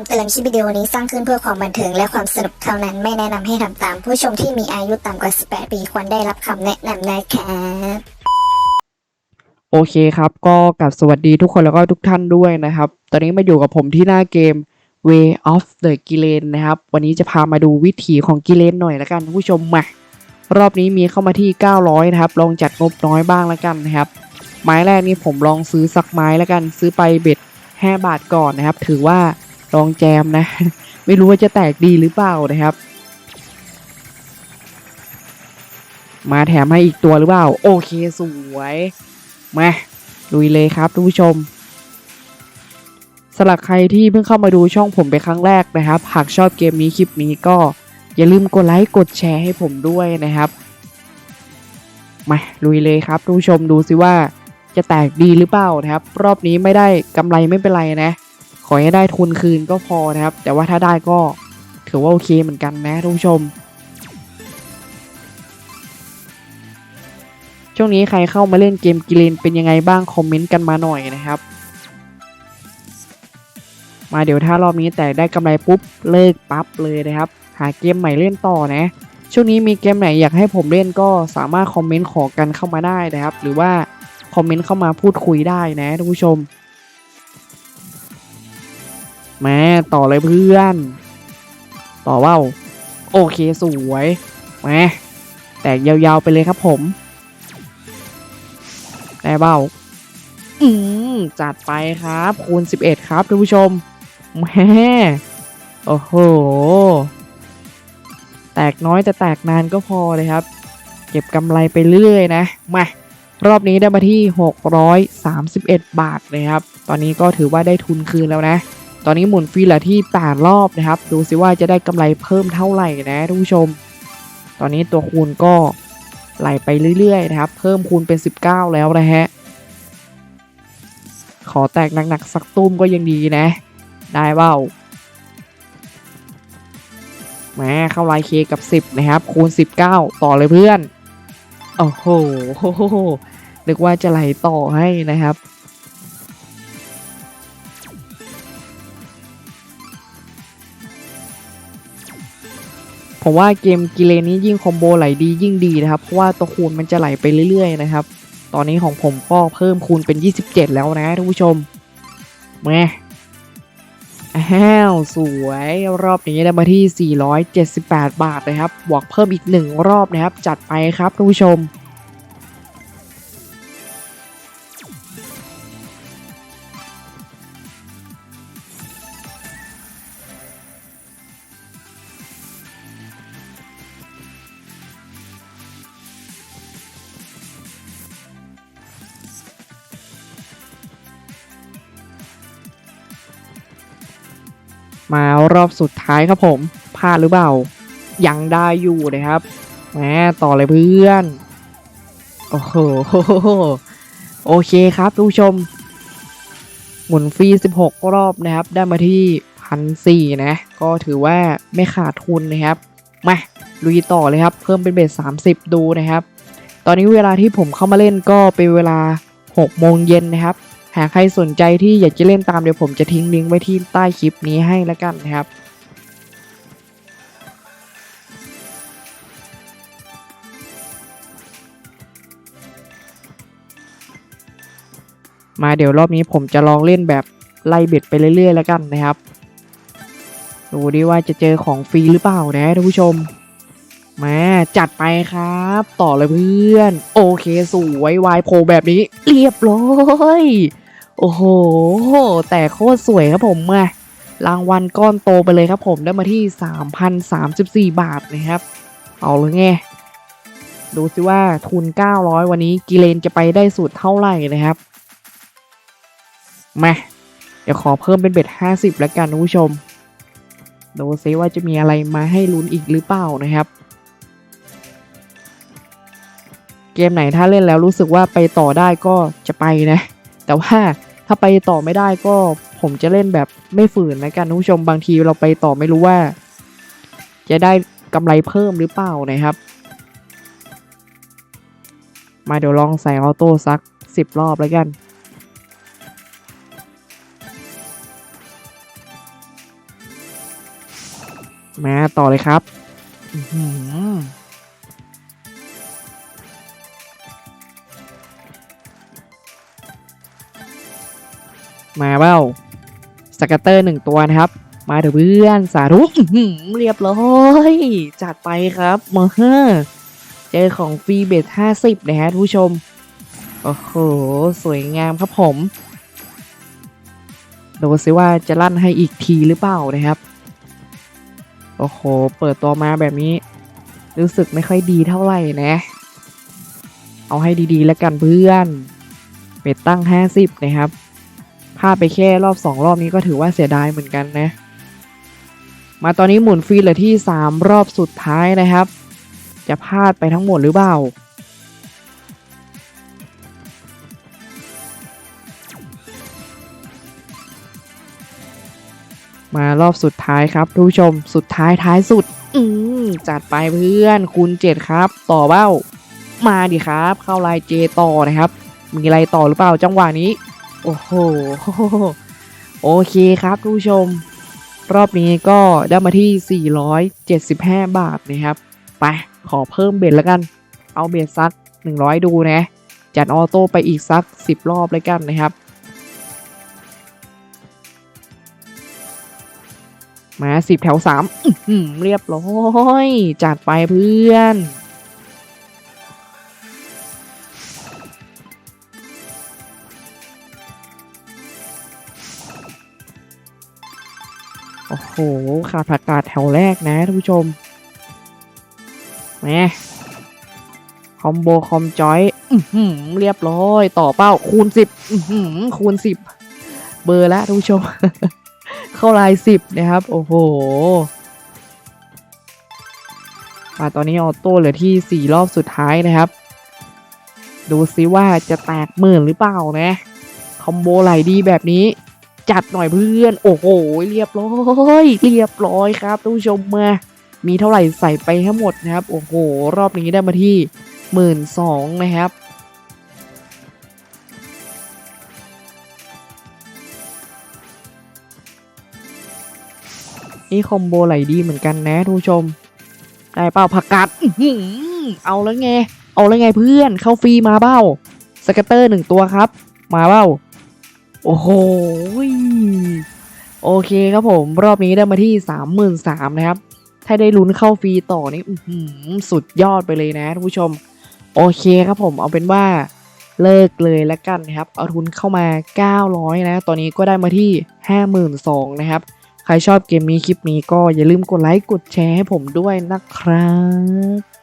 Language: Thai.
ำเตือนคลิปวิดีโอนี้สร้างขึ้นเพื่อความบันเทิงและความสนุกเท่านั้น ไม่แนะนำให้ทำตาม ผู้ชมที่มีอายุต่ำกว่า 18 ปีควรได้รับคำแนะนำนะครับโอเคครับ ก็กลับสวัสดีทุกคนแล้วก็ทุกท่านด้วยนะครับ ตอนนี้มาอยู่กับผมที่หน้าเกม Way of the g i l e n นะครับ วันนี้จะพามาดูวิถีของกิเลนหน่อยละกันท่านผู้ชมมารอบนี้มีเข้ามาที่ 900 นะครับ ลองจัดงบน้อยบ้างละกันนะครับ ไม้แรกนี่ผมลองซื้อสักไม้ละกัน ซื้อไปเบ็ด5บาทก่อนนะครับ ถือว่า ลองแจมนะ ไม่รู้ว่าจะแตกดีหรือเปล่านะครับ มาแถมให้อีกตัวหรือเปล่า โอเคสวย มาลุยเลยครับทุกผู้ชมสำหรับใครที่เพิ่งเข้ามาดูช่องผมเป็นครั้งแรกนะครับ หากชอบเกมนี้คลิปนี้ก็อย่าลืมกดไลค์กดแชร์ให้ผมด้วยนะครับ มาลุยเลยครับทุกผู้ชมดูสิว่าจะแตกดีหรือเปล่านะครับ รอบนี้ไม่ได้กำไรไม่เป็นไรนะ ขอให้ได้ทุนคืนก็พอนะครับ แต่ว่าถ้าได้ก็ถือว่าโอเคเหมือนกันนะทุกผู้ชม ช่วงนี้ใครเข้ามาเล่นเกมกิเลนเป็นยังไงบ้างคอมเมนต์กันมาหน่อยนะครับ มาเดี๋ยวถ้ารอบนี้แต่ได้กำไรปุ๊บเลิกปั๊บเลยนะครับ หาเกมใหม่เล่นต่อนะช่วงนี้มีเกมไหนอยากให้ผมเล่นก็สามารถคอมเมนต์ขอกันเข้ามาได้นะครับ หรือว่าคอมเมนต์เข้ามาพูดคุยได้นะท่านผู้ชม แมาต่อเลยเพื่อน ต่อว่าวโอเคสวยแมาแตกยาวๆไปเลยครับผมได้เบ้าอืมจัดไปครับ คูณ 11 ครับท่านผู้ชมแม่โอ้โห แตกน้อยแต่แตกนานก็พอเลยครับ เก็บกำไรไปเรื่อยนะ มา รอบนี้ได้มาที่ 631 บาทเลยครับ ตอนนี้ก็ถือว่าได้ทุนคืนแล้วนะ ตอนนี้หมุนฟรีเหลือที่ 8 รอบนะครับ ดูสิว่าจะได้กำไรเพิ่มเท่าไหร่นะท่านผู้ชม ตอนนี้ตัวคูณก็ไหลไปเรื่อยๆนะครับ เพิ่มคูณเป็น 19 แล้วนะฮะ ขอแตกหนักๆสักตุ้มก็ยังดีนะ ได้เปล่าแหมเข้าไลน์เคกับ 10 นะครับ คูณ 19 ต่อเลยเพื่อน โอ้โหนึกว่าจะไหลต่อให้นะครับ ผมว่าเกมกิเลนนี้ยิ่งคอมโบไหลดียิ่งดีนะครับ เพราะว่าตัวคูณมันจะไหลไปเรื่อยๆนะครับ ตอนนี้ของผมก็เพิ่มคูณเป็น 27 แล้วนะท่านผู้ชมแหม่อ้าวสวยรอบนี้ได้มาที่ 478 บาทนะครับ บวกเพิ่มอีก 1 รอบนะครับ จัดไปครับท่านผู้ชม มารอบสุดท้ายครับผมพลาดหรือเปล่า ยังได้อยู่นะครับแหมต่อเลยเพื่อน โอ้โหโอเคครับทุกชม หมุนฟรี 16 รอบนะครับ ได้มาที่พันสี่นะ ก็ถือว่าไม่ขาดทุนนะครับ มาลุยต่อเลยครับ เพิ่มเป็นเบส30 ดูนะครับ ตอนนี้เวลาที่ผมเข้ามาเล่นก็เป็นเวลา6โมงเย็นนะครับ หากใครสนใจที่อยากจะเล่นตามเดี๋ยวผมจะทิ้งลิงก์ไว้ที่ใต้คลิปนี้ให้แล้วกันนะครับมาเดี๋ยวรอบนี้ผมจะลองเล่นแบบไล่เบ็ดไปเรื่อยๆ แล้วกันนะครับ ดูดิว่าจะเจอของฟรีหรือเปล่านะท่านผู้ชม มาจัดไปครับ ต่อเลยเพื่อน โอเคสวยวายโพลแบบนี้ เรียบร้อย โอ้โห แต่โคตรสวยครับผมมารางวัลก้อนโตไปเลยครับผมได้มาที่ 3,034 บาทนะครับ เอาเลยไงดูสิว่าทุน 900 วันนี้กิเลนจะไปได้สุดเท่าไหร่นะครับมาเดี๋ยวขอเพิ่มเป็นเบ็ด 50 แล้วกันคุณผู้ชม ดูซิว่าจะมีอะไรมาให้ลุ้นอีกหรือเปล่านะครับ เกมไหนถ้าเล่นแล้วรู้สึกว่าไปต่อได้ก็จะไปนะ แต่ว่า ถ้าไปต่อไม่ได้ก็ผมจะเล่นแบบไม่ฝืนนะกันคุณผู้ชมบางทีเราไปต่อไม่รู้ว่า จะได้กำไรเพิ่มหรือเปล่านะครับ มาเดี๋ยวลองใส่ออโต้สัก 10 รอบแล้วกันมมาต่อเลยครับ อือหือ มาเบ้าสกัตเตอร์หนึ่งตัวนะครับ มาเถอะเพื่อนสาธุเรียบร้อยจัดไปครับมาเฮอเจอของฟรีเบทห้าสิบนะฮะทุกผู้ชม โอ้โห สวยงามครับผมดูซิว่าจะลั่นให้อีกทีหรือเปล่านะครับ โอ้โห เปิดตัวมาแบบนี้ รู้สึกไม่ค่อยดีเท่าไหร่นะ เอาให้ดีๆแล้วกันเพื่อนเป็ดตั้ง 50 นะครับาดไปแค่รอบ2รอบนี้ก็ถือว่าเสียดายเหมือนกันนะ มาตอนนี้หมุนฟรีเหลือที่ 3 รอบสุดท้ายนะครับ จะพลาดไปทั้งหมดหรือเปล่ามา รอบสุดท้ายครับทุกผู้ชมสุดท้ายท้ายสุด อืมจัดไปเพื่อนคูณเจ็ดครับ ต่อเบ้า มาดิครับ เข้าลายเจต่อนะครับ มีอะไรต่อหรือเปล่าจังหวะนี้ โอ้โห โอเคครับทุกผู้ชม รอบนี้ก็ได้มาที่ 475 บาทนะครับ ไป ขอเพิ่มเบ็ดแล้วกัน เอาเบ็ดสัก 100 ดูนะ จัดออโต้ไปอีกสัก 10 รอบเลยกันนะครับ มาสิบแถวสามเรียบร้อย จัดไปเพื่อน อ้โหขาดผักกาดแถวแรกนะท่านผู้ชมแหมคอมโบคอมจอยเรียบร้อย ต่อเป้าคูณสิบคูณสิบเบอร์ละท่านผู้ชม เข้าลายสิบนะครับ โอ้โหมาตอนนี้ออโต้เหลือที่สี่รอบสุดท้ายนะครับ ดูซิว่าจะแตกหมื่นหรือเปล่านะ คอมโบไหลดีแบบนี้ จัดหน่อยเพื่อน โอ้โห เรียบร้อย เรียบร้อยครับท่านผู้ชมมา มีเท่าไหร่ใส่ไปทั้งหมดนะครับ โอ้โห รอบนี้ได้มาที่หมื่นสองนะครับนี่คอมโบไหลดีเหมือนกันนะทุกผู้ชม ได้เปล่าผักกาดเอาแล้วไง เอาแล้วไงเพื่อน เข้าฟรีมาเปล่าสเกตเตอร์หนึ่งตัวครับ มาเปล่า โอ้โห โอเคครับผม รอบนี้ได้มาที่สามหมื่นสามนะครับ ถ้าได้ลุ้นเข้าฟรีต่อนี่สุดยอดไปเลยนะทุกผู้ชม โอเคครับผม เอาเป็นว่าเลิกเลยแล้วกันนะครับ เอาทุนเข้ามา 900 นะ ตอนนี้ก็ได้มาที่ 52,000นะครับ ใครชอบเกมนี้คลิปนี้ก็อย่าลืมกดไลค์ กดแชร์ให้ผมด้วยนะครับ